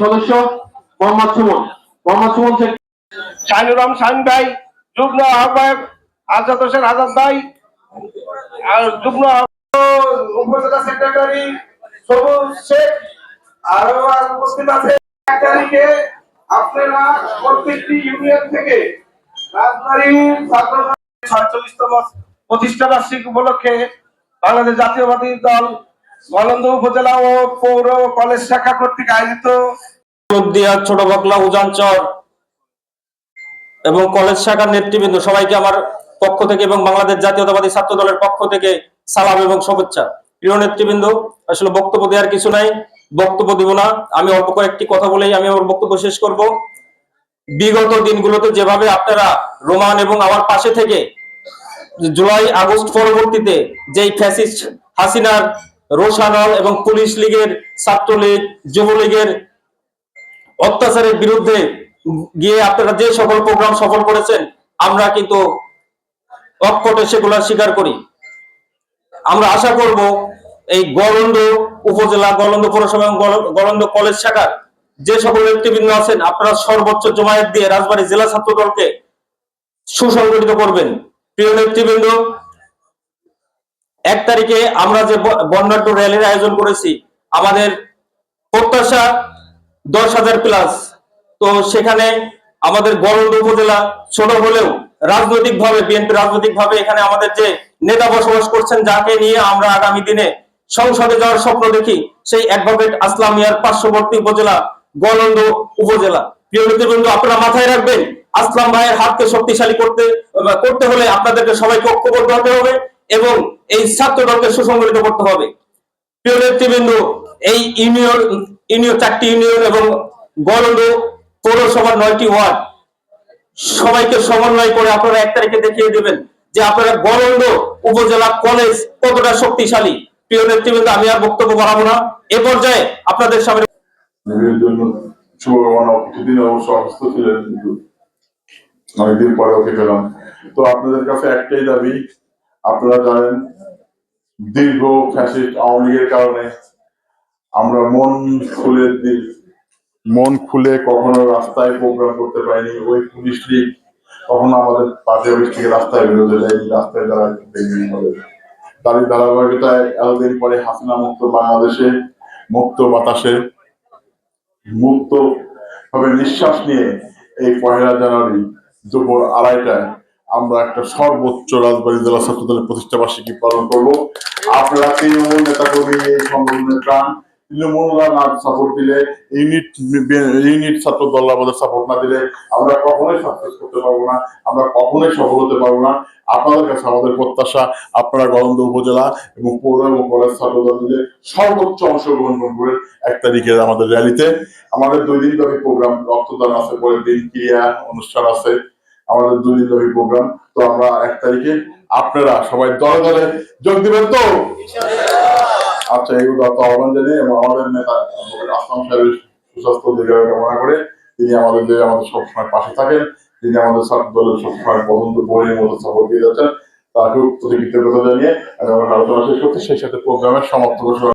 সদস্য মোহাম্মদ সুমন। মোহাম্মদ সুমন শেখ শাহিনুর শাহিন ভাই, যুগ্ম আহ্বায়ক আজাদ হোসেন আজাদ ভাই, আর যুগ্ম উপজেলা সেক্রেটারি সবুজ শেখ, আরও উপস্থিত আছে এক তারিখে আপনারা প্রত্যেকটি ইউনিয়ন থেকে রাজবাড়ী ছাত্র সাতচল্লিশতম প্রতিষ্ঠা বার্ষিক উপলক্ষে বাংলাদেশ জাতীয়বাদী দল গলন্দ উপজেলা ও পৌর কলেজ শাখা কর্তৃক আয়োজিত ছোট বাকলা উজানচর এবং কলেজ শাখার নেতৃবৃন্দ, সবাইকে আমার পক্ষ থেকে এবং বাংলাদেশ জাতীয়তাবাদী ছাত্র দলের পক্ষ থেকে সালাম এবং শুভেচ্ছা। প্রিয় নেতৃবৃন্দ, আসলে বক্তব্য দেওয়ার কিছু নাই, বক্তব্য দিব না। আমি অল্প কয়েকটি কথা বলেই আমি আমার বক্তব্য শেষ করব। বিগত দিনগুলোতে যেভাবে আপনারা রোমান এবং আমার পাশে থেকে জুলাই, আগস্ট পরবর্তীতে যেই ফ্যাসিস্ট হাসিনার রোশানল এবং পুলিশ লীগের ছাত্রলীগ, যুবলীগের অত্যাচারের বিরুদ্ধে গিয়ে আপনারা যে সকল প্রোগ্রাম সফল করেছেন, আমরা কিন্তু অক্ষটে সেগুলো স্বীকার করি। আমরা আশা করব এই গলন্দ উপজেলা, গলন্দ পৌরসভা এবং গল- গলন্দ কলেজ শাখার যে সকল নেতৃবৃন্দ আছেন, আপনারা সর্বোচ্চ জমায়েত দিয়ে রাজবাড়ী জেলা ছাত্র দলকে সুসংগঠিত করবেন। প্রিয় নেতৃবৃন্দ, এক তারিখে আমরা যে বর্ণাঢ্য র্যালির আয়োজন করেছি, আমাদের প্রত্যাশা দশ হাজার প্লাস তো সেখানে আমাদের গরন্দ উপজেলা ছোট হলেও রাজনৈতিক ভাবে বিএনপি রাজনৈতিক ভাবে এখানে আমাদের যে নেতা বসবাস করছেন, যাকে নিয়ে আমরা আগামী দিনে সংসদে যাওয়ার স্বপ্ন দেখি, সেই অ্যাডভোকেট আসলাম মিয়ার পার্শ্ববর্তী উপজেলা, গলন্দ উপজেলা। প্রিয় নেতৃবৃন্দ, আপনারা মাথায় রাখবেন আসলাম ভাইয়ের হাতকে শক্তিশালী করতে করতে হলে আপনাদেরকে সবাইকে ঐক্যবদ্ধ হতে হবে এবং এই ছাত্র দলকে সুসংগঠিত করতে হবে। প্রিয় নেতৃবৃন্দ, এই ইউনিয়ন ইউনিয়ন চারটি ইউনিয়ন এবং গলন্দ পৌরসভার নয়টি ওয়ার্ড, সবাইকে সমন্বয় করে আপনারা এক তারিখে দেখিয়ে দেবেন যে আপনারা গলন্দ উপজেলা কলেজ কতটা শক্তিশালী। প্রিয় নেতৃবৃন্দ, আমি আর বক্তব্য বাড়াবো না। এ পর্যায়ে আপনাদের সামনে ছিলেন অনেকদিন পরে ওকে পেলাম। তো আপনাদের কাছে একটাই দাবি, আপনারা জানেন, দীর্ঘ ফ্যাসিস্ট আওয়ামী লীগের কারণে আমরা মন খুলে মন খুলে কখনো রাস্তায় প্রোগ্রাম করতে পারিনি। ওই পুলিশ লীগ কখনো আমাদের পার্টি অফিস থেকে রাস্তায় বেরোতে দেয়নি, রাস্তায় হবে তারই ধারাবাহিকতায় এতদিন পরে হাসিনা মুক্ত বাংলাদেশে, মুক্ত বাতাসে, মুক্ত ভাবে নিঃশ্বাস নিয়ে এই পহেলা জানুয়ারি দুপুর আড়াইটায় আমরা একটা সর্বোচ্চ রাজবাড়ী জেলা ছাত্র দলের প্রতিষ্ঠা বার্ষিকী পালন করব। আপনারা তৃণমূল নেতা কর্মী এই সংগঠনের প্রাণ তৃণমূলরা না সাপোর্ট দিলে ইউনিট ইউনিট ছাত্র দল আমাদের সাপোর্ট না দিলে আমরা কখনোই সাকসেস করতে পারব না, আমরা কখনোই সফল হতে পারব না। আপনাদের কাছে আমাদের প্রত্যাশা, আপনারা গলন্দ উপজেলা এবং পৌর এবং কলেজ ছাত্র দল মিলে সর্বোচ্চ অংশগ্রহণ করবেন এক তারিখে আমাদের র্যালিতে। আমাদের দুই দিন ব্যাপী প্রোগ্রাম রক্তদান আছে, পরের দিন ক্রিয়া অনুষ্ঠান আছে, আমাদের দুই দিন ব্যাপী প্রোগ্রাম। তো আমরা এক তারিখে আপনারা সবাই দলে দলে যোগ দিবেন তো? আচ্ছা এগুলো দত্ত আহ্বান জানিয়ে এবং আমাদের নেতা আসলাম সাহেবের সুস্বাস্থ্য দীর্ঘায়ু কামনা করে, তিনি আমাদের যে আমাদের সবসময় পাশে থাকেন, তিনি আমাদের ছাত্র দলের সবসময় পছন্দ বইয়ের মতো সাপোর্ট দিয়ে যাচ্ছেন। তাকেও প্রতি কৃতজ্ঞতা জানিয়ে আমি আমার আলোচনা শেষ করছি। সেই সাথে প্রোগ্রামের সমাপ্ত ঘোষণা